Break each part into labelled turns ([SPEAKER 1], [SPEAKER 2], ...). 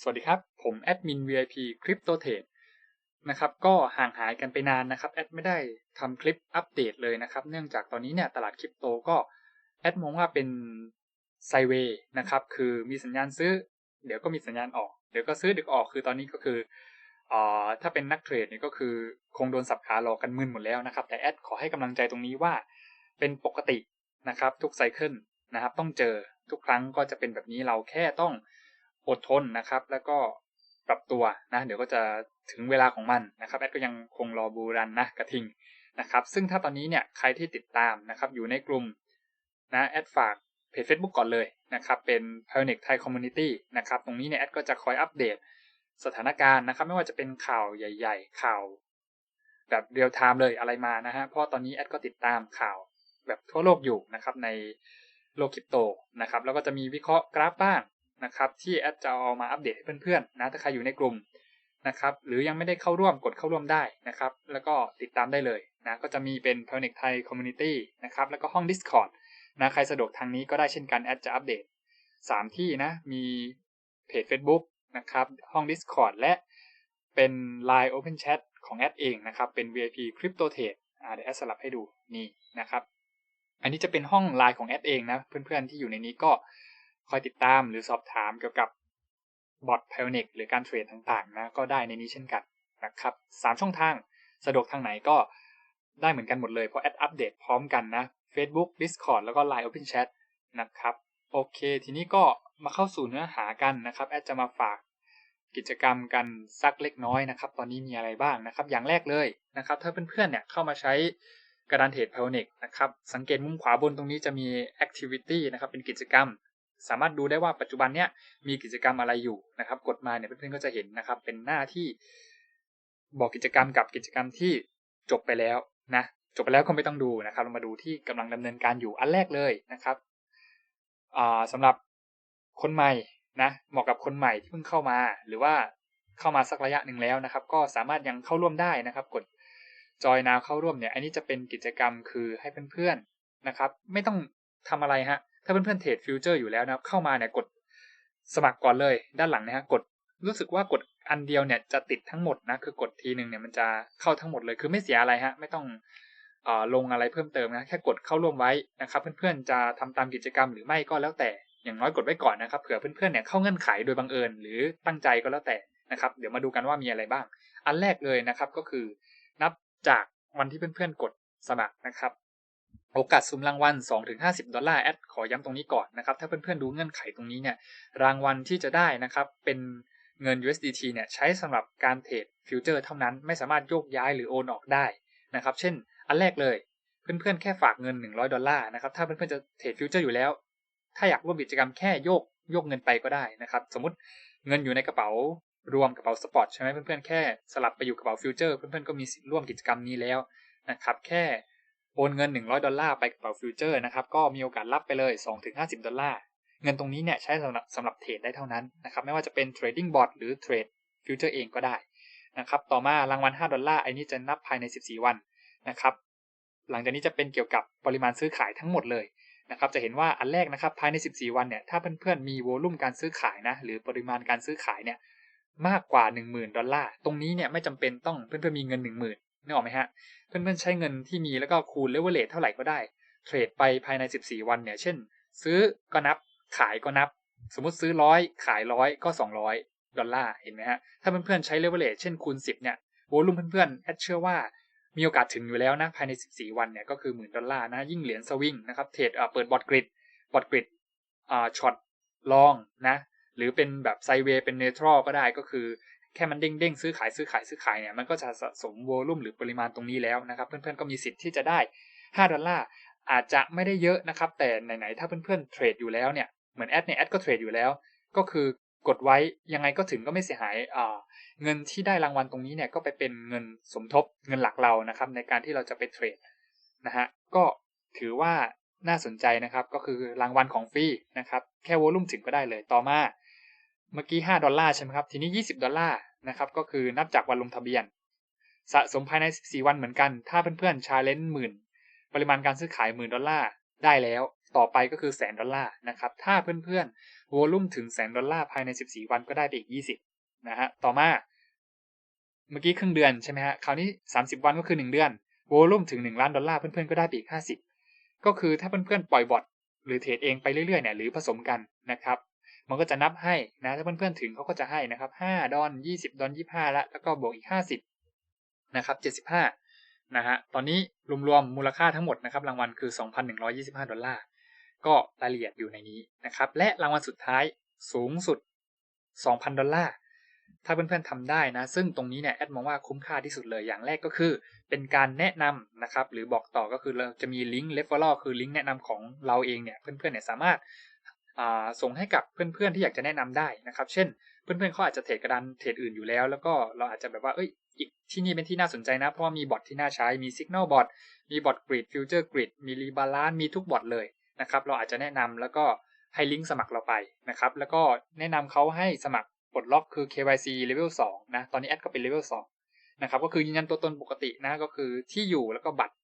[SPEAKER 1] สวัสดีครับ ผมแอดมิน VIP Crypto Trade นะครับก็ห่างหายกันไปนานนะครับแอดไม่ได้ทำคลิปอัปเดตเลยนะครับ เนื่องจากตอนนี้เนี่ยตลาดคริปโตก็แอดมองว่าเป็นไซเวย์นะครับ คือมีสัญญาณซื้อ เดี๋ยวก็มีสัญญาณออก เดี๋ยวก็ซื้อดี๋ยวก็ออกคือตอนนี้ก็คืออ่าถ้าเป็นนักเทรดเนี่ยก็คือคงโดนสับขาหลอกกันมึนหมดแล้วนะครับ แต่แอดขอให้กำลังใจตรงนี้ว่าเป็นปกตินะครับทุกไซเคิลนะครับต้องเจอทุกครั้งก็จะเป็นแบบนี้เราแค่ต้อง อดทนนะครับ แล้วก็ปรับตัวนะ เดี๋ยวก็จะถึงเวลาของมันนะครับแอดก็ยังคงรอบูรันนะกระทิงนะครับ ซึ่งถ้าตอนนี้เนี่ยใครที่ติดตามนะครับ อยู่ในกลุ่มนะแอดฝากเพจ Facebook ก่อนเลยนะครับ เป็น p i o n e r Thai Community นะครับ ตรงนี้เนี่ยแอดก็จะคอยอัปเดตสถานการณ์นะครับ ไม่ว่าจะเป็นข่าวใหญ่ ๆ ข่าว แบบเรียลไทม์เลยอะไรมานะฮะเพราะตอนนี้แอดก็ติดตามข่าวแบบทั่วโลกอยู่นะครับในโลกคริปโตนะครับ แล้วก็จะมีวิเคราะห์กราฟบ้าง นะครับที่แอดจะเอามาอัปเดตให้เพื่อนๆนะถ้าใครอยู่ในกลุ่มนะครับหรือยังไม่ได้เข้าร่วมกดเข้าร่วมได้นะครับ แล้วก็ติดตามได้เลยนะก็จะมีเป็น p a n i c Thai Community นะครับแล้วก็ห้อง Discord นะใครสะดวกทางนี้ก็ได้เช่นกันแอดจะอัปเดต 3 ที่นะมีเพจ Facebook นะครับห้อง Discord และเป็น Line Open Chat ของแอดเองนะครับเป็น VIP Crypto Trade อ่าเดี๋ยวแอดสลับให้ดูนี่นะครับ อันนี้จะเป็นห้องไลน์ของแอดเองนะเพื่อนๆที่อยู่ในนี้ก็ คอยติดตามหรือสอบถามเกี่ยวกับบอท p i o n i c หรือการเทรดต่างๆนะก็ได้ในนี้เช่นกันนะครับสามช่องทางสะดวกทางไหนก็ได้เหมือนกันหมดเลย เพราะแอดอัปเดตพร้อมกันนะ Facebook Discord แล้วก็ Line Open Chat นะครับ โอเค ทีนี้ก็มาเข้าสู่เนื้อหากันนะครับแอดจะมาฝากกิจกรรมกันสักเล็กน้อยนะครับ ตอนนี้มีอะไรบ้างนะครับ อย่างแรกเลยนะครับ ถ้าเพื่อนๆเนี่ยเข้ามาใช้กระดานเทรด p i o n i c นะครับ สังเกตมุมขวาบนตรงนี้จะมี Activity นะครับ เป็นกิจกรรม สามารถดูได้ว่าปัจจุบันเนี้ยมีกิจกรรมอะไรอยู่นะครับ กดมาเนี่ยเพื่อนๆก็จะเห็นนะครับ เป็นหน้าที่บอกกิจกรรมกับกิจกรรมที่จบไปแล้วนะจบไปแล้วก็ไม่ต้องดูนะครับเรามาดูที่กำลังดำเนินการอยู่อันแรกเลยนะครับสำหรับคนใหม่นะเหมาะกับคนใหม่ที่เพิ่งเข้ามา หรือว่าเข้ามาสักระยะหนึ่งแล้วนะครับ ก็สามารถยังเข้าร่วมได้นะครับ กดจอยนาวเข้าร่วมเนี่ย อันนี้จะเป็นกิจกรรมคือให้เพื่อนๆนะครับ ไม่ต้องทำอะไรฮะ ถ้าเพื่อนๆเทรดฟิวเจอร์อยู่แล้วนะครับ เข้ามาเนี่ยกดสมัครก่อนเลย ด้านหลังนะฮะกดรู้สึกว่ากดอันเดียวเนี่ยจะติดทั้งหมดนะคือกดทีหนึ่งเนี่ยมันจะเข้าทั้งหมดเลยคือไม่เสียอะไรฮะไม่ต้องอลงอะไรเพิ่มเติมนะแค่กดเข้าร่วมไว้นะครับ เพื่อนๆจะทำตามกิจกรรมหรือไม่ก็แล้วแต่อย่างน้อยกดไว้ก่อนนะครับเผื่อเพื่อนๆเนี่ยเข้าเงื่อนไขโดยบังเอิญ หรือตั้งใจก็แล้วแต่นะครับ เดี๋ยวมาดูกันว่ามีอะไรบ้าง อันแรกเลยนะครับก็คือ นับจากวันที่เพื่อนๆกดสมัครนะครับ โอกาสสุ่มรางวัล 2-50 ดอลลาร์แอดขอย้ำตรงนี้ก่อนนะครับ ถ้าเพื่อนๆดูเงื่อนไขตรงนี้เนี่ยรางวัลที่จะได้นะครับเป็นเงิน USDT เนี่ยใช้สำหรับการเทรดฟิวเจอร์เท่านั้นไม่สามารถโยกย้ายหรือโอนออกได้นะครับ เช่น อันแรกเลยเพื่อนๆแค่ฝากเงิน 100 ดอลลาร์นะครับถ้าเพื่อนๆจะเทรดฟิวเจอร์อยู่แล้ว ถ้าอยากร่วมกิจกรรมแค่โยกโยกเงินไปก็ได้นะครับ สมมติเงินอยู่ในกระเป๋ารวมกระเป๋าสปอร์ตใช่ไหมเพื่อนๆแค่สลับไปอยู่กระเป๋าฟิวเจอร์เพื่อนๆก็มีสิทธิ์ร่วมกิจกรรมนี้แล้วนะครับแค่ โอนเงิน 100 ดอลลาร์ไปกระเป๋าฟิวเจอร์นะครับก็มีโอกาสรับไปเลย 2-50 ดอลลาร์เงินตรงนี้เนี่ยใช้สำหรับสำหรับเทรดได้เท่านั้นนะครับไม่ว่าจะเป็นเทรดดิ้งบอทหรือเทรดฟิวเจอร์เองก็ได้นะครับต่อมารางวัล 5 ดอลลาร์ไอ้นี้จะนับภายใน 14 วันนะครับหลังจากนี้จะเป็นเกี่ยวกับปริมาณซื้อขายทั้งหมดเลยนะครับจะเห็นว่าอันแรกนะครับภายใน 14 วันเนี่ยถ้าเพื่อนๆมีโวลุ่มการซื้อขายนะหรือปริมาณการซื้อขายเนี่ยมากกว่า 10,000 ดอลลาร์ตรงนี้เนี่ยไม่จำเป็นต้องเพื่อนๆมีเงิน 10,000 นึกออกไหมฮะ เพื่อนๆใช้เงินที่มีแล้วก็คูณเลเวลเลทเท่าไหร่ก็ได้ เทรดไปภายใน 14 วันเนี่ยเช่น ซื้อก็นับขายก็นับ สมมติซื้อร้อยขายร้อยก็ 200 ดอลลาร์เห็นไหมฮะ ถ้าเพื่อนๆใช้เลเวลเลทเช่นคูณ 10 เนี่ยโวลุ่มเพื่อนๆแอดเชื่อว่ามีโอกาสถึงอยู่แล้วนะภายใน 14 วันเนี่ยก็คือหมื่นดอลลาร์นะยิ่งเหรียญสวิงนะครับเทรดเปิดบอทกริดบอทกริดช็อตลองนะหรือเป็นแบบไซเวย์เป็นเนทรัลก็ได้ก็คือ แค่มันเด้งเด้งซื้อขายซื้อขายซื้อขายเนี่ยมันก็จะสะสมโวลุ่มหรือปริมาณตรงนี้แล้วนะครับเพื่อนๆก็มีสิทธิ์ที่จะได้ 5 ดอลลาร์อาจจะไม่ได้เยอะนะครับ แต่ไหนๆถ้าเพื่อนๆเทรดอยู่แล้วเนี่ยเหมือนแอดเนี่ยแอดก็เทรดอยู่แล้ว ก็คือกดไว้ยังไงก็ถึงก็ไม่เสียหายเงินที่ได้รางวัลตรงนี้เนี่ยก็ไปเป็นเงินสมทบเงินหลักเรานะครับ ในการที่เราจะไปเทรดนะฮะก็ถือว่าน่าสนใจนะครับก็คือรางวัลของฟรีนะครับ แค่โวลุ่มถึงก็ได้เลยต่อมา เมื่อกี้ 5 ดอลลาร์ใช่ไหมครับ ทีนี้ 20 ดอลลาร์นะครับ ก็คือนับจากวันลงทะเบียน สะสมภายใน 14 วันเหมือนกัน ถ้าเพื่อนๆชาเลนจ์หมื่น ปริมาณการซื้อขายหมื่นดอลลาร์ได้แล้ว ต่อไปก็คือแสนดอลลาร์นะครับ ถ้าเพื่อนๆวอลุ่มถึงแสนดอลลาร์ภายใน 14 วันก็ได้ไปอีก 20 นะฮะ ต่อมา เมื่อกี้ครึ่งเดือนใช่ไหมฮะ คราวนี้ 30 วันก็คือ 1 เดือนวอลุ่มถึง 1 ล้านดอลลาร์เพื่อนๆก็ได้ไปอีก 50 ก็คือถ้าเพื่อนๆปล่อยบอทหรือเทรดเองไปเรื่อยๆเนี่ยหรือผสมกันนะครับ มันก็จะนับให้นะถ้าเพื่อนๆถึงเขาก็จะให้นะครับ5ดอล20ดอล25ละแล้วก็บวกอีก50นะครับ75นะฮะตอนนี้รวมๆมูลค่าทั้งหมดนะครับรางวัลคือ 2,125 ดอลลาร์ก็รายละเอียดอยู่ในนี้นะครับและรางวัลสุดท้ายสูงสุด 2,000 ดอลลาร์ถ้าเพื่อนๆทำได้นะ ซึ่งตรงนี้เนี่ยแอดมองว่าคุ้มค่าที่สุดเลยอย่างแรกก็คือ เป็นการแนะนำนะครับ หรือบอกต่อก็คือเราจะมีลิงก์ referral คือลิงก์แนะนำของเราเองเนี่ยเพื่อนๆเนี่ยสามารถ ส่งให้กับเพื่อนๆที่อยากจะแนะนำได้นะครับ เช่น เพื่อนๆเขาอาจจะเทรดกระดานเทรดอื่นอยู่แล้ว แล้วก็เราอาจจะแบบว่าเอ้ยอีกที่นี่เป็นที่น่าสนใจนะ เพราะว่ามีบอทที่น่าใช้ มี Signal Bot มีบอท Grid Future Grid มี Rebalance มีทุกบอทเลยนะครับ เราอาจจะแนะนำแล้วก็ให้ลิงก์สมัครเราไปนะครับ แล้วก็แนะนำเขาให้สมัครปลดล็อกคือ KYC level 2นะ ตอนนี้แอดก็เป็น level 2นะครับ ก็คือยืนยันตัวตนปกตินะ ก็คือที่อยู่แล้วก็บัตร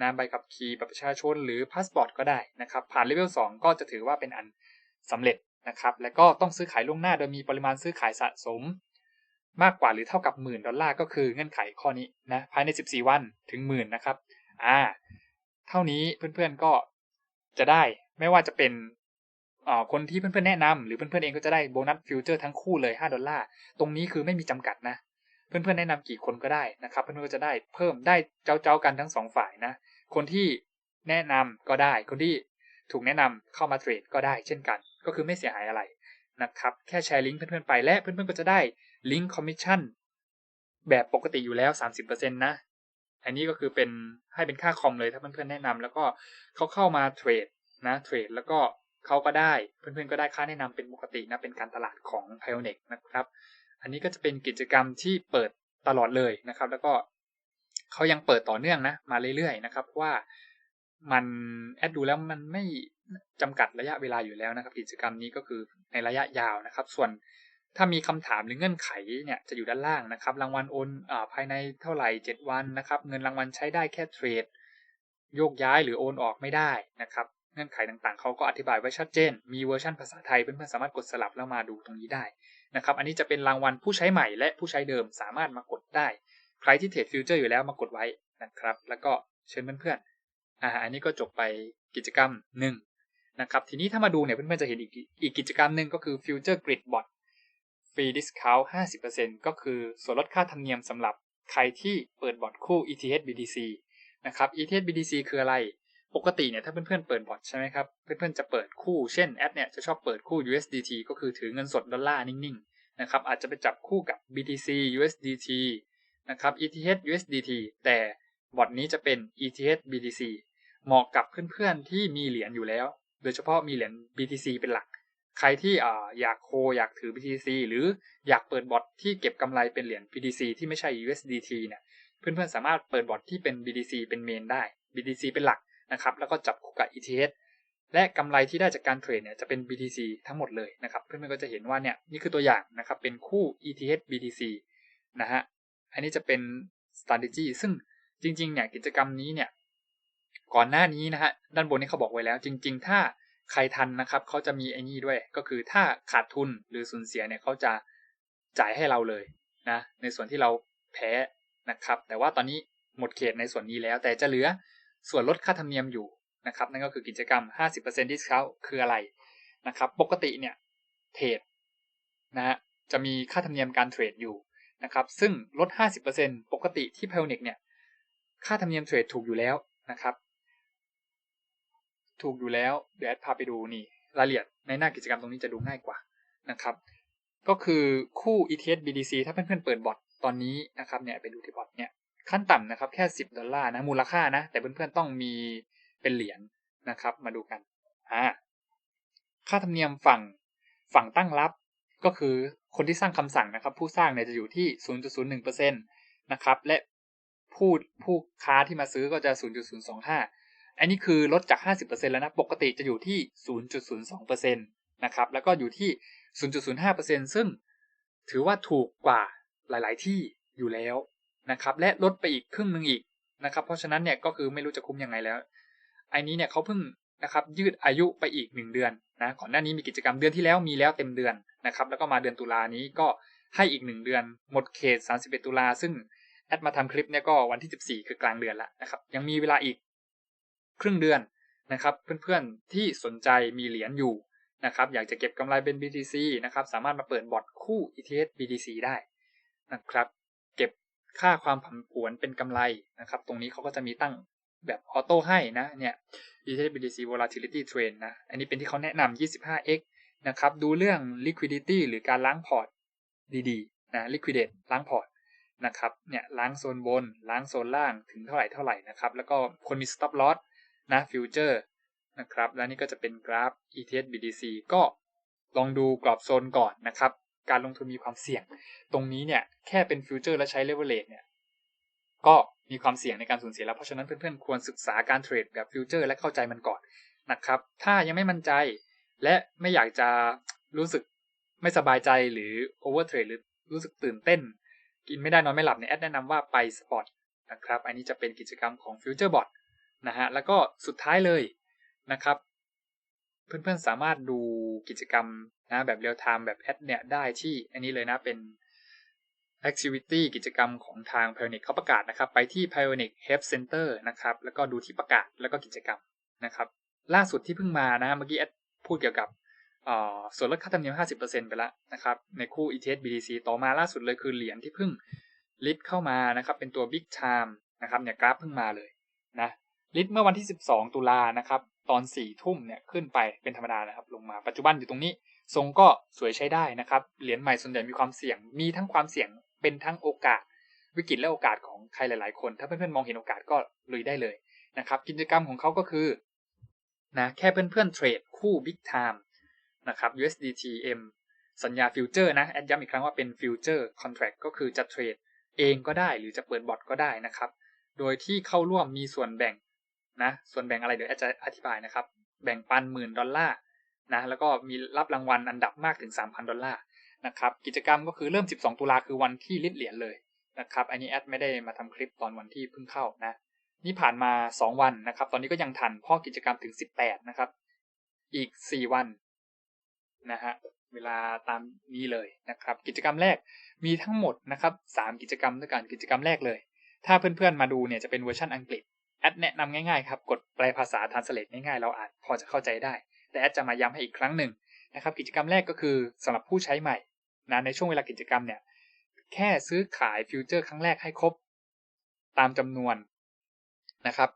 [SPEAKER 1] นะใบขับขี่บัตรประชาชนหรือพาสปอร์ตก็ได้นะครับ ผ่าน level 2ก็จะถือว่าเป็นอัน สำเร็จนะครับ แล้วก็ต้องซื้อขายล่วงหน้าโดยมีปริมาณซื้อขายสะสม มากกว่าหรือเท่ากับหมื่นดอลลาร์ก็คือเงื่อนไขข้อนี้นะภายใน 14 วันถึงหมื่นนะครับอ่าเท่านี้เพื่อนๆก็จะได้ไม่ว่าจะเป็นคนที่เพื่อนๆแนะนำหรือเพื่อนๆเองก็จะได้โบนัสฟิวเจอร์ทั้งคู่เลย5ดอลลาร์ตรงนี้คือไม่มีจำกัดนะ เพื่อนๆแนะนำกี่คนก็ได้นะครับ เพื่อนๆก็จะได้เพิ่มได้เจ้าๆกันทั้งสองฝ่ายนะ คนที่แนะนำก็ได้ คนที่ถูกแนะนำเข้ามาเทรดก็ได้เช่นกัน ก็คือไม่เสียหายอะไรนะครับ แค่แชร์ลิงก์เพื่อนๆไปและเพื่อนๆก็จะได้ลิงก์คอมมิชชั่นแบบปกติอยู่แล้ว 30%นะ อันนี้ก็คือเป็นให้เป็นค่าคอมเลยถ้าเพื่อนๆแนะนำแล้วก็เขาเข้ามาเทรดนะเทรดแล้วก็เขาก็ได้เพื่อนๆก็ได้ค่าแนะนำเป็นปกตินะเป็นการตลาดของ p i o n e x นะครับ อันนี้ก็จะเป็นกิจกรรมที่เปิดตลอดเลยนะครับ แล้วก็เขายังเปิดต่อเนื่องนะมาเรื่อยๆนะครับว่า มันแอดดูแล้วมันไม่จำกัดระยะเวลาอยู่แล้วนะครับ กิจกรรมนี้ก็คือในระยะยาวนะครับ ส่วนถ้ามีคำถามหรือเงื่อนไขเนี่ยจะอยู่ด้านล่างนะครับ รางวัลโอนอภายในเท่าไหร่ 7 วันนะครับ เงินรางวัลใช้ได้แค่เทรดโยกย้ายหรือโอนออกไม่ได้นะครับ เงื่อนไขต่างๆ เขาก็อธิบายไว้ชัดเจน มีเวอร์ชันภาษาไทยเพื่อนๆสามารถกดสลับแล้วมาดูตรงนี้ได้นะครับ อันนี้จะเป็นรางวัลผู้ใช้ใหม่และผู้ใช้เดิมสามารถมากดได้ ใครที่เทรดฟิวเจอร์อยู่แล้วมากดไว้นะครับ แล้วก็เชิญเพื่อนๆ อ่าอันนี้ก็จบไปกิจกรรมหนึ่งนะครับทีนี้ถ้ามาดูเนี่ยเพื่อนๆจะเห็นอีกอีกกิจกรรมหนึ่งก็คือ Future Grid Bot ฟรีดิสคาวต์50%ก็คือส่วนลดค่าธรรมเนียมสำหรับใครที่เปิดบอทคู่ ETH BTC นะครับ ETH BTC คืออะไร ปกติเนี่ยถ้าเพื่อนๆเปิดบอทใช่ไหมครับ เพื่อนๆจะเปิดคู่ เช่นแอดเนี่ยจะชอบเปิดคู่ USDT ก็คือถือเงินสดดอลลาร์นิ่งๆนะครับอาจจะไปจับคู่กับ BTC USDT นะครับ ETH USDT แต่บอทนี้จะเป็น ETH BTC เหมาะกับเพื่อนๆที่มีเหรียญอยู่แล้ว โดยเฉพาะมีเหรียญ BTC เป็นหลัก ใครที่อยากโคอยากถือ BTC หรืออยากเปิดบอทที่เก็บกำไรเป็นเหรียญ BTC ที่ไม่ใช่ USDT เนี่ยเพื่อนๆสามารถเปิดบอทที่เป็น BTC เป็นเมนได้ BTC เป็นหลักนะครับแล้วก็จับคู่กับ ETH และกำไรที่ได้จากการเทรดเนี่ยจะเป็น BTC ทั้งหมดเลยนะครับเพื่อนๆก็จะเห็นว่าเนี่ยนี่คือตัวอย่างนะครับเป็นคู่ ETH BTC นะฮะอันนี้จะเป็น strategy ซึ่งจริงๆเนี่ยกิจกรรมนี้เนี่ย ก่อนหน้านี้นะฮะด้านบนนี้เขาบอกไว้แล้ว จริง ๆ ถ้าใครทันนะครับเขาจะมีไอ้นี่ด้วย ก็คือถ้าขาดทุนหรือสูญเสียเนี่ยเขาจะจ่ายให้เราเลยนะในส่วนที่เราแพ้นะครับ แต่ว่าตอนนี้หมดเขตในส่วนนี้แล้ว แต่จะเหลือส่วนลดค่าธรรมเนียมอยู่นะครับนั่นก็คือกิจกรรม 50% discount คืออะไรนะครับ ปกติเนี่ยเทรดนะฮะจะมีค่าธรรมเนียมการเทรดอยู่นะครับ ซึ่งลด 50%ปกติที่ p i o n e x เนี่ย ค่าธรรมเนียมเทรดถูกอยู่แล้วนะครับ ถูกอยู่แล้วเดี๋ยวแอดพาไปดูนี่รายละเอียดในหน้ากิจกรรมตรงนี้จะดูง่ายกว่านะครับ ก็คือคู่ ETH BTC ถ้าเพื่อนๆเปิดบอทตอนนี้นะครับเนี่ยไปดูที่บอทเนี่ยขั้นต่ำนะครับแค่ 10 ดอลลาร์นะมูลค่านะ แต่เพื่อนๆต้องมีเป็นเหรียญนนะครับ มาดูกันอ่าค่าธรรมเนียมฝั่งฝั่งตั้งรับ ก็คือคนที่สร้างคำสั่งนะครับ ผู้สร้างเนี่ยจะอยู่ที่ 0.01%นะครับและผู้ผู้ค้าที่มาซื้อก็จะ 0.025 อันนี้คือลดจาก 50%แล้วนะ ปกติจะอยู่ที่ 0.02%นะครับ แล้วก็อยู่ที่ 0.05%ซึ่งถือว่าถูกกว่าหลาย ๆ ที่อยู่แล้วนะครับ และลดไปอีกครึ่งหนึ่งอีกนะครับ เพราะฉะนั้นเนี่ยก็คือไม่รู้จะคุ้มยังไงแล้วไอ้นนี้เนี่ยเขาเพิ่งนะครับยืดอายุไปอีก 1 เดือนนะก่อนหน้านี้มีกิจกรรมเดือนที่แล้วมีแล้วเต็มเดือนนะครับ แล้วก็มาเดือนตุลานี้ก็ให้อีก 1 เดือน หมดเขต 31 ตุลาซึ่งแอดมาทำคลิปเนี่ยก็วันที่ 14 คือกลางเดือนแล้วนะครับ ยังมีเวลาอีก ครึ่งเดือนนะครับ เพื่อนๆที่สนใจมีเหรียญอยู่นะครับ อยากจะเก็บกำไรเป็น BTC นะครับ สามารถมาเปิดบอร์ดคู่ ETH BTC ได้นะครับ เก็บค่าความผันผวนเป็นกำไรนะครับ ตรงนี้เขาก็จะมีตั้งแบบออโต้ให้นะเนี่ย ETH BTC Volatility Trend นะ อันนี้เป็นที่เขาแนะนำ 25x นะครับ ดูเรื่อง liquidity หรือการล้างพอร์ตดีๆนะ liquidate ล้างพอร์ตนะครับ เนี่ยล้างโซนบน ล้างโซนล่างถึงเท่าไหร่เท่าไหร่นะครับ แล้วก็คนมี stop loss นะฟิวเจอร์นะครับแล้วนี่ก็จะเป็นกราฟ ETH BTC ก็ลองดูกรอบโซนก่อนนะครับ การลงทุนมีความเสี่ยง ตรงนี้เนี่ยแค่เป็นฟิวเจอร์และใช้เลเวลเลตเนี่ยก็มีความเสี่ยงในการสูญเสียแล้ว เพราะฉะนั้นเพื่อนๆ ควรศึกษาการเทรดแบบฟิวเจอร์และเข้าใจมันก่อนนะครับ ถ้ายังไม่มั่นใจ และไม่อยากจะรู้สึกไม่สบายใจหรือโอเวอร์เทรดหรือรู้สึกตื่นเต้น กินไม่ได้นอนไม่หลับเนี่ยแอดแนะนำว่าไปสปอตนะครับ อันนี้จะเป็นกิจกรรมของฟิวเจอร์บอท นะฮะแล้วก็สุดท้ายเลยนะครับ เพื่อนๆสามารถดูกิจกรรมนะแบบเรียลไทม์แบบแอดเนี่ยได้ที่อันนี้เลยนะเป็น activity กิจกรรมของทาง Pioneer เขาประกาศนะครับ ไปที่ Pioneer Help Center นะครับ แล้วก็ดูที่ประกาศแล้วก็กิจกรรมนะครับ ล่าสุดที่เพิ่งมานะเมื่อกี้แอดพูดเกี่ยวกับส่วนลดค่าธรรมเนียม 50%ไปแล้วนะครับ ในคู่ ETH BTC ต่อมาล่าสุดเลยคือเหรียญที่เพิ่งลิสเข้ามานะครับ เป็นตัว Big Time นะครับเนี่ยกราฟเพิ่งมาเลยนะ ลิสเมื่อวันที่ 12 ตุลานะครับ ตอน4ทุ่มเนี่ยขึ้นไปเป็นธรรมดานะครับ ลงมาปัจจุบันอยู่ตรงนี้ ทรงก็สวยใช้ได้นะครับ เหรียญใหม่ส่วนใหญ่มีความเสี่ยง มีทั้งความเสี่ยงเป็นทั้งโอกาส วิกฤตและโอกาสของใครหลาย ๆ คน ถ้าเพื่อนๆมองเห็นโอกาสก็ลุยได้เลยนะครับ กิจกรรมของเขาก็คือนะแค่เพื่อนๆเทรดคู่ Big Time นะครับ USDTM สัญญาฟิวเจอร์นะแอดย้ำอีกครั้งว่าเป็นฟิวเจอร์คอนแทรคก็คือจะเทรดเองก็ได้หรือจะเปิดบอทก็ได้นะครับ โดยที่เข้าร่วมมีส่วนแบ่ง นะ ส่วนแบ่งอะไรเดี๋ยวแอดจะอธิบายนะครับ แบ่งปันหมื่นดอลลาร์นะแล้วก็มีรับรางวัลอันดับมากถึง 3,000 ดอลลาร์นะครับกิจกรรมก็คือเริ่ม 12 ตุลาคือวันที่ลิดเหรียญเลยนะครับอันนี้แอดไม่ได้มาทำคลิปตอนวันที่เพิ่งเข้านะนี่ผ่านมา 2 วันนะครับ ตอนนี้ก็ยังทันเพราะกิจกรรมถึง 18 นะครับ อีก 4 วันนะฮะเวลาตามนี้เลยนะครับ กิจกรรมแรกมีทั้งหมดนะครับ3กิจกรรมด้วยกันกิจกรรมแรกเลย ถ้าเพื่อนๆมาดูเนี่ยจะเป็นเวอร์ชันอังกฤษ แอดแนะนำง่ายๆครับกดแปลภาษาทานสเลตง่ายๆ เราอาจพอจะเข้าใจได้ แต่แอดจะมาย้ำให้อีกครั้งหนึ่งนะครับ กิจกรรมแรกก็คือสำหรับผู้ใช้ใหม่นะในช่วงเวลากิจกรรมเนี่ยแค่ซื้อขายฟิวเจอร์ครั้งแรกให้ครบ ตามจำนวนนะครับ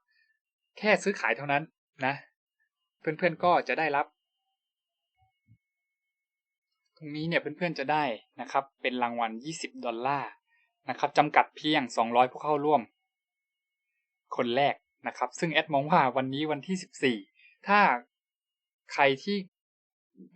[SPEAKER 1] แค่ซื้อขายเท่านั้นนะ เพื่อนๆก็จะได้รับ ตรงนี้เนี่ยเพื่อนๆจะได้นะครับ เป็นรางวัล 20 ดอลลาร์นะครับจำกัดเพียง 200 ผู้เข้าร่วม คนแรกนะครับ ซึ่งแอดมองว่าวันนี้วันที่ 14 ถ้าใครที่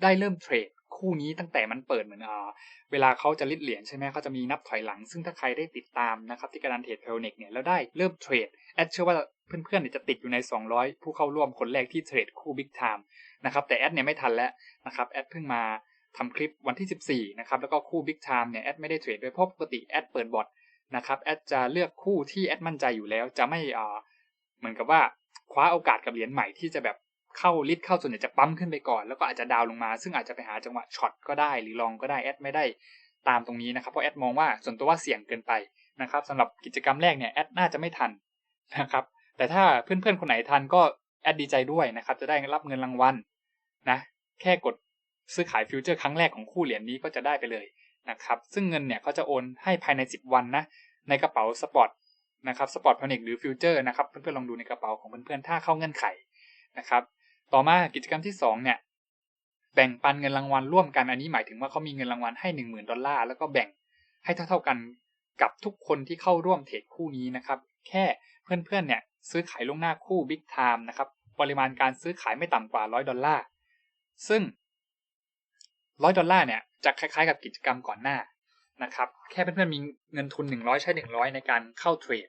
[SPEAKER 1] ได้เริ่มเทรดคู่นี้ตั้งแต่มันเปิดเหมือนอ่าเวลาเขาจะลิดเหรียญใช่ไหมเขาจะมีนับถอยหลัง ซึ่งถ้าใครได้ติดตามนะครับที่กระดานเทรดเพลเน็กเนี่ยแล้วได้เริ่มเทรดแอดเชื่อว่าเพื่อนๆจะติดอยู่ใน 200 ผู้เข้าร่วมคนแรกที่เทรดคู่บิ๊กไทม์นะครับแต่แอดเนี่ยไม่ทันแล้วนะครับแอดเพิ่งมาทำคลิปวันที่ 14 นะครับ แล้วก็คู่บิ๊กไทม์เนี่ยแอดไม่ได้เทรดด้วยเพราะปกติแอดเปิดบอท นะครับแอดจะเลือกคู่ที่แอดมั่นใจอยู่แล้ว จะไม่อ่าเหมือนกับว่าคว้าโอกาสกับเหรียญใหม่ที่จะแบบเข้าลิดเข้าส่วนใหญ่จะปั๊มขึ้นไปก่อน แล้วก็อาจจะดาวลงมา ซึ่งอาจจะไปหาจังหวะช็อตก็ได้หรือลองก็ได้แอดไม่ได้ตามตรงนี้นะครับเพราะแอดมองว่าส่วนตัวว่าเสี่ยงเกินไปนะครับสำหรับกิจกรรมแรกเนี่ยแอดน่าจะไม่ทันนะครับแต่ถ้าเพื่อนๆคนไหนทันก็แอดดีใจด้วยนะครับจะได้รับเงินรางวัลนะแค่กดซื้อขายฟิวเจอร์ครั้งแรกของคู่เหรียญนี้ก็จะได้ไปเลย นะครับซึ่งเงินเนี่ยเขาจะโอนให้ภายใน 10 วันนะในกระเป๋าสปอร์ตนะครับสปอร์ตพนิกหรือฟิวเจอร์นะครับเพื่อนๆลองดูในกระเป๋าของเพื่อนๆถ้าเข้าเงื่อนไขนะครับต่อมากิจกรรมที่2เนี่ยแบ่งปันเงินรางวัลร่วมกันอันนี้หมายถึงว่าเขามีเงินรางวัลให้ 1 0,000 ดอลลาร์แล้วก็แบ่งให้เท่าๆกันกับทุกคนที่เข้าร่วมเทรดคู่นี้นะครับแค่เพื่อนๆเนี่ยซื้อขายล่วงหน้าคู่ Big Time นะครับปริมาณการซื้อขายไม่ต่ำกว่า 100 ดอลลาร์ซึ่ง 100ดอลลาร์เนี่ยจะคล้ายๆ กับกิจกรรมก่อนหน้านะครับแค่เพื่อนๆมีเงินทุน 100 ใช้ 100 ในการเข้าเทรด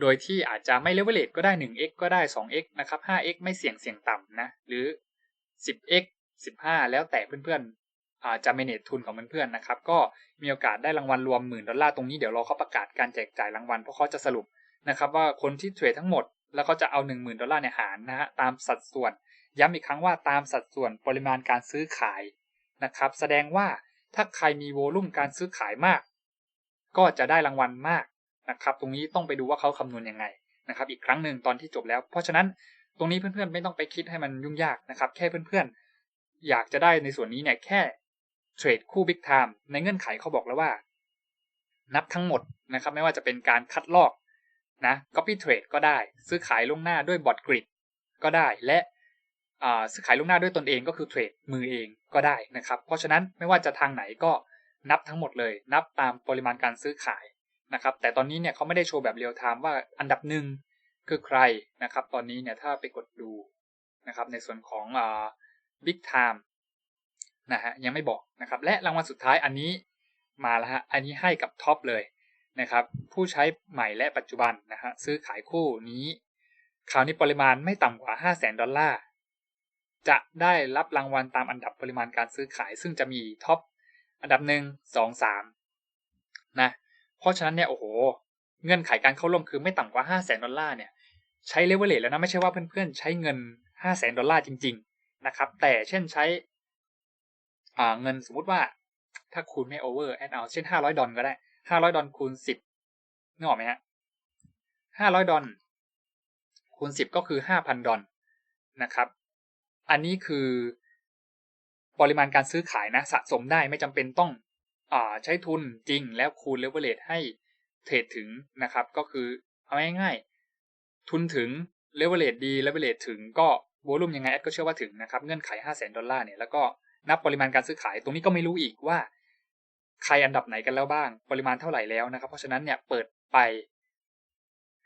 [SPEAKER 1] โดยที่อาจจะไม่เลเวลเลตก็ได้ 1x ก็ได้ 2x นะครับ 5x ไม่เสี่ยงเสี่ยงต่ำนะหรือ 10x 15 แล้วแต่เพื่อนๆอาจจะเมเนจทุนของเพื่อนๆนะครับก็มีโอกาสได้รางวัลรวมหมื่นดอลลาร์ตรงนี้เดี๋ยวรอเขาประกาศการแจกจ่ายรางวัลเพราะเขาจะสรุปนะครับว่าคนที่เทรดทั้งหมดแล้วเขาจะเอา 1 0,000 ดอลลาร์เนี่ยหารนะฮะตามสัดส่วน ย้ำอีกครั้งว่าตามสัดส่วนปริมาณการซื้อขาย นะครับ แสดงว่าถ้าใครมีโวลุ่มการซื้อขายมาก ก็จะได้รางวัลมากนะครับ ตรงนี้ต้องไปดูว่าเขาคำนวณยังไงนะครับ อีกครั้งหนึ่งตอนที่จบแล้ว เพราะฉะนั้นตรงนี้เพื่อนๆไม่ต้องไปคิดให้มันยุ่งยากนะครับ แค่เพื่อนๆ อยากจะได้ในส่วนนี้เนี่ยแค่เทรดคู่บิ๊กไทม์ในเงื่อนไขเขาบอกแล้วว่า นับทั้งหมดนะครับ ไม่ว่าจะเป็นการคัดลอกนะ copy trade ก็ได้ ซื้อขายล่วงหน้าด้วยบอทกริดก็ได้ และ ซื้อขายล่วงหน้าด้วยตนเองก็คือเทรดมือเองก็ได้นะครับ เพราะฉะนั้นไม่ว่าจะทางไหนก็นับทั้งหมดเลย นับตามปริมาณการซื้อขายนะครับ แต่ตอนนี้เนี่ยเขาไม่ได้โชว์แบบเรียลไทม์ว่าอันดับหนึ่งคือใครนะครับ ตอนนี้เนี่ยถ้าไปกดดูนะครับ ในส่วนของอ่า big time นะฮะยังไม่บอกนะครับ และรางวัลสุดท้ายอันนี้มาแล้วฮะอันนี้ให้กับท็อปเลยนะครับ ผู้ใช้ใหม่และปัจจุบันนะฮะซื้อขายคู่นี้ คราวนี้ปริมาณไม่ต่ำกว่า 5 0 0แสนดอลลาร์ จะได้รับรางวัลตามอันดับปริมาณการซื้อขาย ซึ่งจะมีท็อปอันดับหนึ่งสองสามนะเพราะฉะนั้นเนี่ยโอ้โห เงื่อนไขการเข้าร่วมคือไม่ต่ำกว่า5 0 0แสนดอลลาร์เนี่ยใช้เลเวลเลทแล้วนะไม่ใช่ว่าเพื่อนๆใช้เงิน5 0 0แสนดอลลาร์จริง ๆนะครับ แต่เช่นใช้อ่าเงินสมมุติว่าถ้าคูณไม่โอเวอร์แอดเอาเช่น500ดอลก็ได้500ดอลคูณ10นึกออกไหมฮะ500ดอลคูณ10ก็คือ5,000ดอลนะครับ อันนี้คือปริมาณการซื้อขายนะสะสมได้ไม่จำเป็นต้องอใช้ทุนจริงแล้วคูณเลเวลเลทให้เทรดถึงนะครับ ก็คือเอาง่ายๆ ทุนถึงเลเวลเลทดีเลเวลเลทถึงก็โวลุ่มยังไงแอดก็เชื่อว่าถึงนะครับ เงื่อนไข 5 0 0 0 0 0 ดอลลาร์เนี่ยแล้วก็นับปริมาณการซื้อขายตรงนี้ก็ไม่รู้อีกว่า ใครอันดับไหนกันแล้วบ้าง ปริมาณเท่าไหร่แล้วนะครับ เพราะฉะนั้นเนี่ยเปิดไป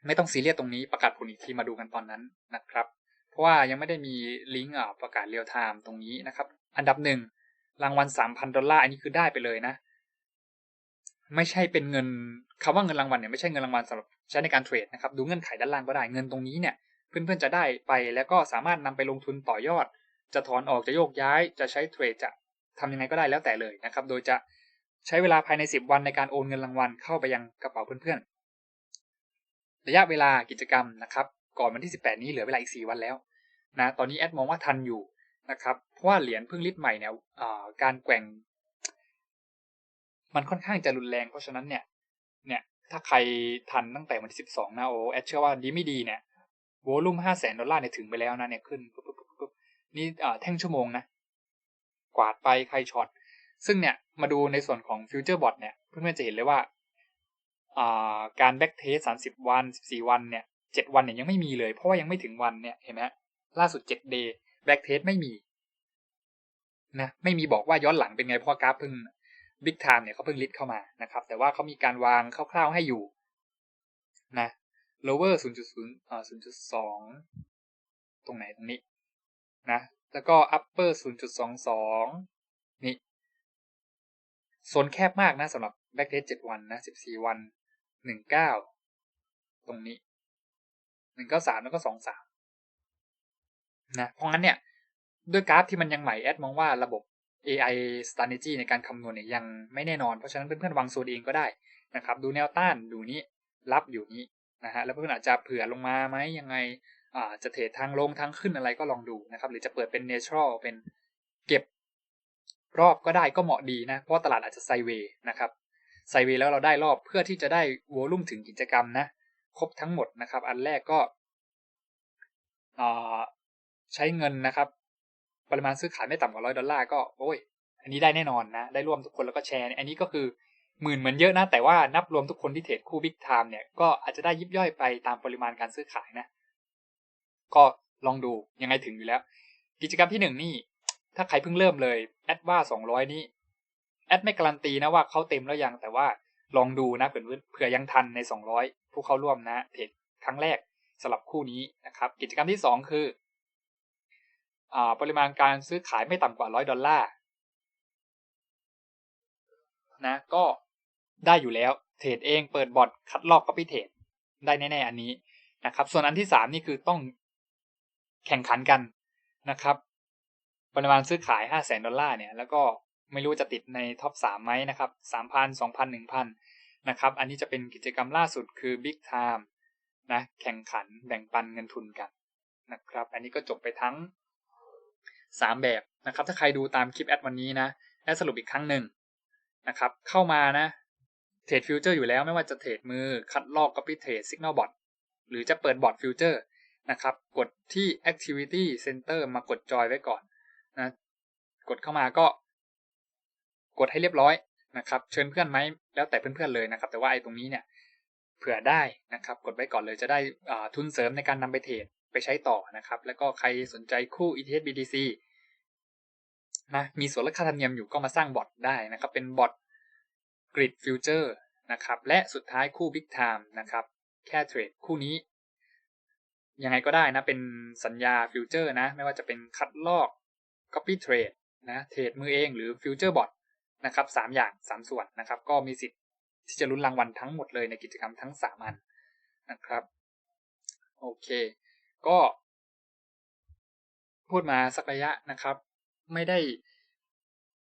[SPEAKER 1] ไม่ต้องซีเรียสตรงนี้ประกาศผลอีกทีมาดูกันตอนนั้นนะครับ ราะว่ายังไม่ได้มีลิงก์ประกาศเรียลไทม์ตรงนี้นะครับ อันดับหนึ่งรางวัลสามพันดอลลาร์อันนี้คือได้ไปเลยนะ ไม่ใช่เป็นเงินคำว่าเงินรางวัลเนี่ยไม่ใช่เงินรางวัลสำหรับใช้ในการเทรดนะครับ ดูเงื่อนไขด้านล่างก็ได้เงินตรงนี้เนี่ย เพื่อนๆจะได้ไปแล้วก็สามารถนำไปลงทุนต่อยอด จะถอนออกจะโยกย้าย จะใช้เทรดจะทำยังไงก็ได้แล้วแต่เลยนะครับ โดยจะใช้เวลาภายใน 10 วันในการโอนเงินรางวัลเข้าไปยังกระเป๋าเพื่อนๆ ระยะเวลากิจกรรมนะครับ ก่อนวันที่ 18 นี้เหลือเวลาอีก 4 วันแล้ว นะตอนนี้แอดมองว่าทันอยู่นะครับเพราะว่าเหรียญเพิ่งลิตใหม่เนี่ยการแกว่ง มันค่อนข้างจะรุนแรงเพราะฉะนั้นเนี่ย เนี่ย ถ้าใครทันตั้งแต่วันที่12นะโอ้แอดเชื่อว่าดีไม่ดีเนี่ยโวลุ่ม5 0 0 0 0 0ดอลลาร์เนี่ยถึงไปแล้วนะเนี่ยขึ้นนี่แท่งชั่วโมงนะ กวาดไปใครช็อต ซึ่งเนี่ยมาดูในส่วนของฟิวเจอร์บอทเนี่ยเพื่อนๆจะเห็นเลยว่าการแบ็กเทสสามสิบวันสิบสี่วันเนี่ยเจ็ดวันเนี่ยยังไม่มีเลย เพราะว่ายังไม่ถึงวันเนี่ยเห็นไหม ล่าสุดเจ็ดเดย์แบ็กเทสไม่มีนะไม่มีบอกว่าย้อนหลังเป็นไงเพราะกราฟเพิ่งบิ๊กไทม์เนี่ยเขาเพิ่งลิสต์เข้ามานะครับ แต่ว่าเขามีการวางคร่าวๆให้อยู่นะ lower 0.0อ่า0.2 ตรงไหนตรงนี้นะแล้วก็ upper 0.22 นี่โซนแคบมากนะสำหรับ backtest 7 วันนะ 14 วัน 19 ตรงนี้ 193 แล้วก็ 23 นะเพราะงั้นเนี่ยด้วยกราฟที่มันยังใหม่แอดมองว่าระบบ AI strategy ในการคำนวณเนี่ยยังไม่แน่นอน เพราะฉะนั้นเพื่อนๆวางโซนเองก็ได้นะครับ ดูแนวต้านดูนี้รับอยู่นี้นะฮะแล้วเพื่อนอาจจะเผื่อลงมาไหมยังไงจะเทรดทางลงทางขึ้นอะไรก็ลองดูนะครับหรือจะเปิดเป็นเนเชอรัลเป็นเก็บรอบก็ได้ก็เหมาะดีนะ เพราะตลาดอาจจะไซเวย์นะครับไซเวย์แล้วเราได้รอบเพื่อที่จะได้โวลุ่มถึงกิจกรรมนะ ครบทั้งหมดนะครับ อันแรกก็ ใช้เงินนะครับ ปริมาณซื้อขายไม่ต่ำกว่าร้อยดอลลาร์ก็โอ้ย อันนี้ได้แน่นอนนะ ได้ร่วมทุกคนแล้วก็แชร์อันนี้ก็คือหมื่นเหมือนเยอะนะ แต่ว่านับรวมทุกคนที่เทรดคู่บิ๊กไทม์เนี่ยก็อาจจะได้ยิบย่อยไปตามปริมาณการซื้อขายนะ ก็ลองดูยังไงถึงอยู่แล้ว กิจกรรมที่หนึ่งนี่ ถ้าใครเพิ่งเริ่มเลยแอดว่าสองร้อยนี่แอดไม่การันตีนะว่าเขาเต็มแล้วยังแต่ว่าลองดูนะเผื่อเผื่อยังทันในสองร้อยผู้เข้าร่วมนะเทรดครั้งแรกสำหรับคู่นี้นะครับ กิจกรรมที่สองคือ ปริมาณการซื้อขายไม่ต่ำกว่าร้อยดอลลาร์นะก็ได้อยู่แล้ว เทรดเองเปิดบอทคัดลอกก็ไปเทรดได้แน่ๆอันนี้นะครับ ส่วนอันที่สามนี่คือต้องแข่งขันกันนะครับ ปริมาณซื้อขาย5 0 0แสนดอลลาร์เนี่ย แล้วก็ไม่รู้จะติดในท็อป3ไหมนะครับ3,000 2,000 1,000นะครับ อันนี้จะเป็นกิจกรรมล่าสุดคือ Big Time นะ แข่งขันแบ่งปันเงินทุนกันนะครับ อันนี้ก็จบไปทั้ง 3 แบบนะครับ ถ้าใครดูตามคลิปแอดวันนี้นะแอดสรุปอีกครั้งหนึ่งนะครับ เข้ามานะเทรดฟิวเจอร์อยู่แล้วไม่ว่าจะเทรดมือ คัดลอก copy trade signal bot หรือจะเปิดบอทฟิวเจอร์นะครับ กดที่ activity center มากดจอยไว้ก่อนนะกดเข้ามาก็ กดให้เรียบร้อยนะครับ เชิญเพื่อนไหมแล้วแต่เพื่อนๆเลยนะครับ แต่ว่าไอ้ตรงนี้เนี่ยเผื่อได้นะครับ กดไว้ก่อนเลยจะได้ทุนเสริมในการนำไปเทรด ไปใช้ต่อนะครับ แล้วก็ใครสนใจคู่ ETH BTC นะมีส่วนลดค่าธรรมเนียมอยู่ก็มาสร้างบอทได้นะครับ เป็นบอท Grid Future นะครับ และสุดท้ายคู่ Big Time นะครับ แค่เทรดคู่นี้ ยังไงก็ได้นะ เป็นสัญญาฟิวเจอร์นะ ไม่ว่าจะเป็นคัดลอก Copy Trade นะเทรดมือเองหรือ Future Bot นะครับสามอย่างสามส่วนนะครับ ก็มีสิทธิ์ที่จะลุ้นรางวัลทั้งหมดเลยในกิจกรรมทั้งสามอันนะครับ โอเค ก็ พูดมาสักระยะนะครับ ไม่ได้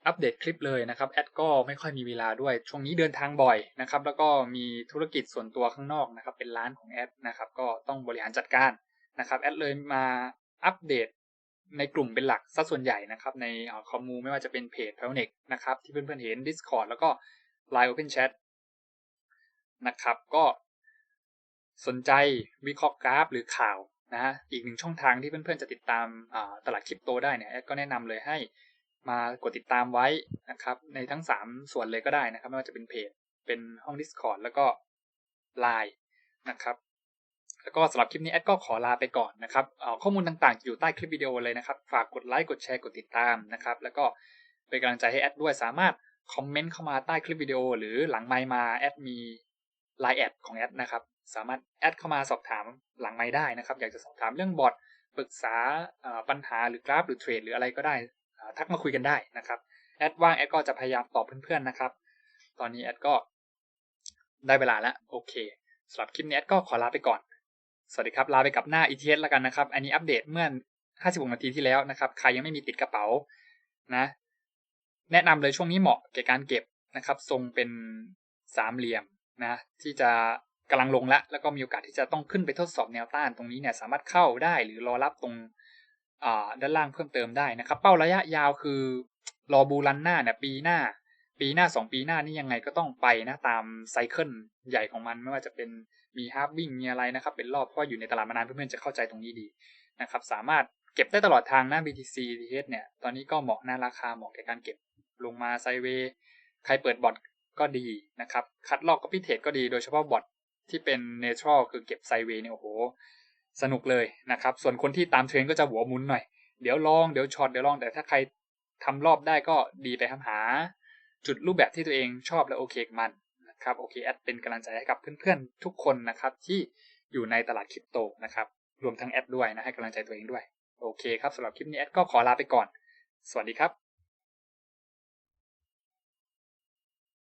[SPEAKER 1] อัปเดตคลิปเลยนะครับแอดก็ไม่ค่อยมีเวลาด้วย ช่วงนี้เดินทางบ่อยนะครับ แล้วก็มีธุรกิจส่วนตัวข้างนอกนะครับ เป็นร้านของแอดนะครับ ก็ต้องบริหารจัดการนะครับแอดเลยมาอัปเดตในกลุ่มเป็นหลักซะส่วนใหญ่นะครับ ในคอมมูไม่ว่าจะเป็นเพจ p พ l n e x นะครับ ที่เพื่อนๆเห็น Discord แล้วก็ Line Open Chat นะครับ ก็สนใจวิเคราะห์กราฟหรือข่าว นะฮะอีกหนึ่งช่องทางที่เพื่อนๆจะติดตามตลาดคริปโตได้เนี่ยแอดก็แนะนำเลยให้มากดติดตามไว้นะครับ ในทั้ง 3 ส่วนเลยก็ได้นะครับ ไม่ว่าจะเป็นเพจเป็นห้อง Discord แล้วก็ Line นะครับ แล้วก็สำหรับคลิปนี้แอดก็ขอลาไปก่อนนะครับข้อมูลต่างๆ อยู่ใต้คลิปวิดีโอเลยนะครับ ฝากกดไลค์กดแชร์กดติดตามนะครับ แล้วก็เป็นกำลังใจให้แอดด้วยสามารถคอมเมนต์เข้ามาใต้คลิปวิดีโอ หรือหลังไมค์มาแอดมี Line แอดของแอดนะครับ สามารถแอดเข้ามาสอบถามหลังไมค์ได้นะครับ อยากจะสอบถามเรื่องบอทปรึกษาปัญหาหรือกราฟหรือเทรดหรืออะไรก็ได้ทักมาคุยกันได้นะครับแอดว่างแอดก็จะพยายามตอบเพื่อนๆนะครับ ตอนนี้แอดก็ได้เวลาแล้วโอเคสำหรับคลิปนี้แอดก็ขอลาไปก่อน สวัสดีครับ ลาไปกับหน้า ETS แล้วกันนะครับ อันนี้อัปเดตเมื่อ 56 นาทีที่แล้วนะครับ ใครยังไม่มีติดกระเป๋านะ แนะนำเลยช่วงนี้เหมาะแก่การเก็บนะครับ ทรงเป็นสามเหลี่ยม นะที่จะกำลังลงแล้วแล้วก็มีโอกาสที่จะต้องขึ้นไปทดสอบแนวต้านตรงนี้เนี่ยสามารถเข้าได้หรือรอรับตรงด้านล่างเพิ่มเติมได้นะครับ เป้าระยะยาวคือรอบูรันหน้าเนี่ยปีหน้า ปีหน้าสองปีหน้านี่ยังไงก็ต้องไปนะตามไซเคิลใหญ่ของมันไม่ว่าจะเป็นมีฮาร์วิ่งมีอะไรนะครับ เป็นรอบเพราะว่าอยู่ในตลาดมานานเพื่อนๆจะเข้าใจตรงนี้ดีนะครับ สามารถเก็บได้ตลอดทางนะ BTC ETH เนี่ยตอนนี้ก็เหมาะหน้าราคาเหมาะแก่การเก็บลงมาไซเวใครเปิดบอท ก็ดีนะครับ คัดลอกก็พิเทศก็ดี โดยเฉพาะบอทที่เป็นเนเทอรัลคือเก็บไซเวย์เนี่ยโอ้โห สนุกเลยนะครับ ส่วนคนที่ตามเทรนก็จะหัวมุนหน่อย เดี๋ยวลองเดี๋ยวช็อตเดี๋ยวลองแต่ถ้าใครทำรอบได้ก็ดีไปครับหา จุดรูปแบบที่ตัวเองชอบและโอเคกับมันนะครับโอเคแอดเป็นกำลังใจให้กับเพื่อนๆทุกคนนะครับที่อยู่ในตลาดคริปโตนะครับรวมทั้งแอดด้วยนะให้กำลังใจตัวเองด้วย โอเคครับสำหรับคลิปนี้แอดก็ขอลาไปก่อน สวัสดีครับ